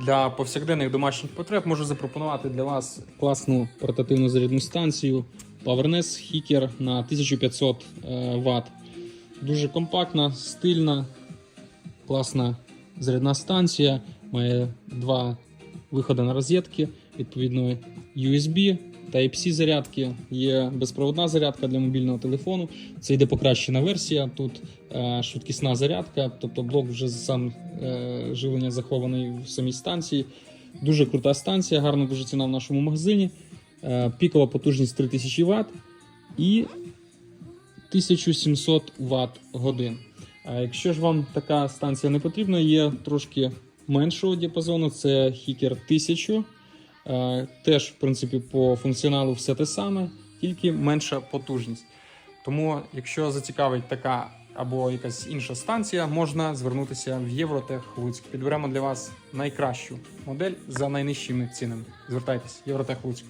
для повсякденних домашніх потреб можу запропонувати для вас класну портативну зарядну станцію PowerNest Hiker на 1500 Вт. Дуже компактна, стильна, класна зарядна станція. Має два виходи на розетки, відповідно USB, Type-C зарядки, є безпроводна зарядка для мобільного телефону. Це йде покращена версія. Тут е, швидкісна зарядка, тобто блок вже сам е, живлення захований в самій станції. Дуже крута станція, гарна дуже ціна в нашому магазині. Е, пікова потужність 3000 Вт і 1700 Вт годин. А якщо ж вам така станція не потрібна, є трошки меншого діапазону, це Hiker 1000. Е, Теж, в принципі, по функціоналу все те саме, тільки менша потужність. Тому, якщо зацікавить така або якась інша станція, можна звернутися в Євротех Луцьк. Підберемо для вас найкращу модель за найнижчими цінами. Звертайтесь, Євротех Луцьк.